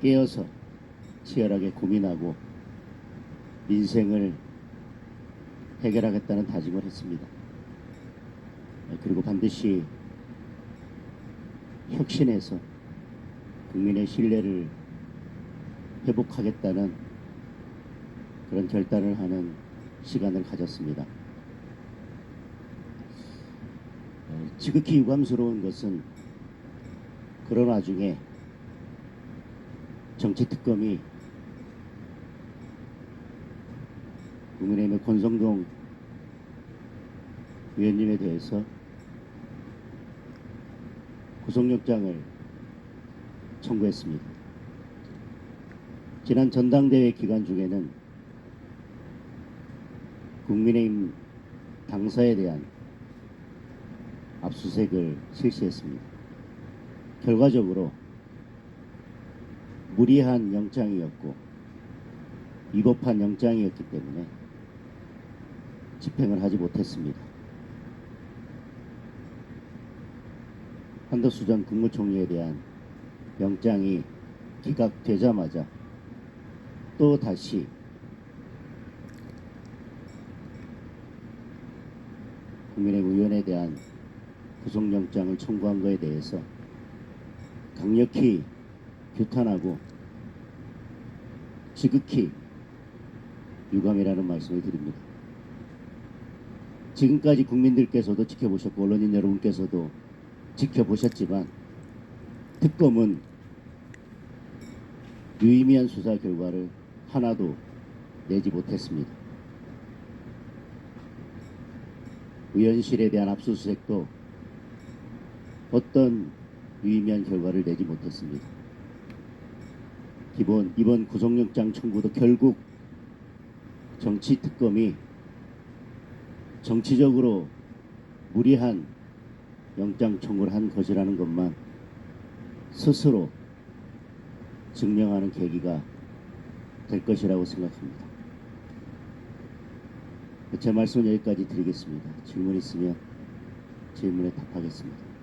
깨어서 치열하게 고민하고 민생을 해결하겠다는 다짐을 했습니다. 그리고 반드시 혁신해서 국민의 신뢰를 회복하겠다는 그런 결단을 하는 시간을 가졌습니다. 어, 지극히 유감스러운 것은 그런 와중에 정치특검이 국민의힘의 권성동 의원님에 대해서 구속영장을 청구했습니다. 지난 전당대회 기간 중에는 국민의힘 당사에 대한 압수수색을 실시했습니다. 결과적으로 무리한 영장이었고 위법한 영장이었기 때문에 집행을 하지 못했습니다. 한덕수 전 국무총리에 대한 영장이 기각되자마자 또 다시 국민의힘 의원에 대한 구속영장을 청구한 것에 대해서 강력히 규탄하고 지극히 유감이라는 말씀을 드립니다. 지금까지 국민들께서도 지켜보셨고 언론인 여러분께서도 지켜보셨지만 특검은 유의미한 수사 결과를 하나도 내지 못했습니다. 의원실에 대한 압수수색도 어떤 유의미한 결과를 내지 못했습니다. 기본 이번 구속영장 청구도 결국 정치 특검이 정치적으로 무리한 영장 청구를 한 것이라는 것만 스스로 증명하는 계기가 될 것이라고 생각합니다. 제 말씀은 여기까지 드리겠습니다. 질문 있으면 질문에 답하겠습니다.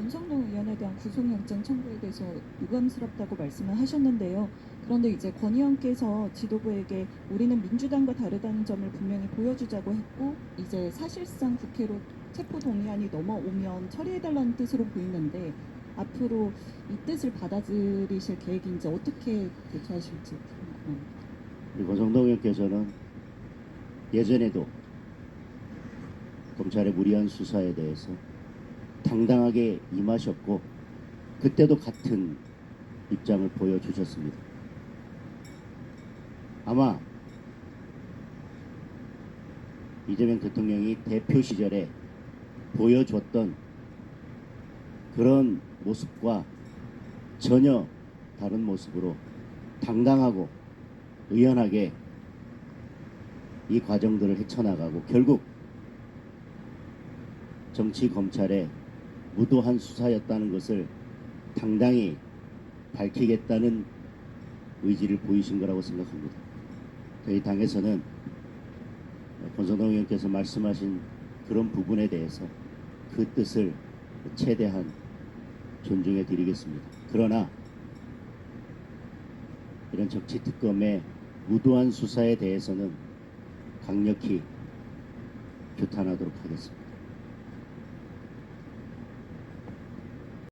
권성동 의원에 대한 구속영장 청구에 대해서 유감스럽다고 말씀을 하셨는데요. 그런데 이제 권 의원께서 지도부에게 우리는 민주당과 다르다는 점을 분명히 보여주자고 했고 이제 사실상 국회로 체포 동의안이 넘어오면 처리해달라는 뜻으로 보이는데 앞으로 이 뜻을 받아들이실 계획인지 어떻게 대처하실지 궁금합니다. 우리 권성동 의원께서는 예전에도 검찰의 무리한 수사에 대해서 당당하게 임하셨고 그때도 같은 입장을 보여주셨습니다. 아마 이재명 대통령이 대표 시절에 보여줬던 그런 모습과 전혀 다른 모습으로 당당하고 의연하게 이 과정들을 헤쳐나가고 결국 정치 검찰의 무도한 수사였다는 것을 당당히 밝히겠다는 의지를 보이신 거라고 생각합니다. 저희 당에서는 권성동 의원께서 말씀하신 그런 부분에 대해서 그 뜻을 최대한 존중해 드리겠습니다. 그러나 이런 정치 특검의 무도한 수사에 대해서는 강력히 규탄하도록 하겠습니다.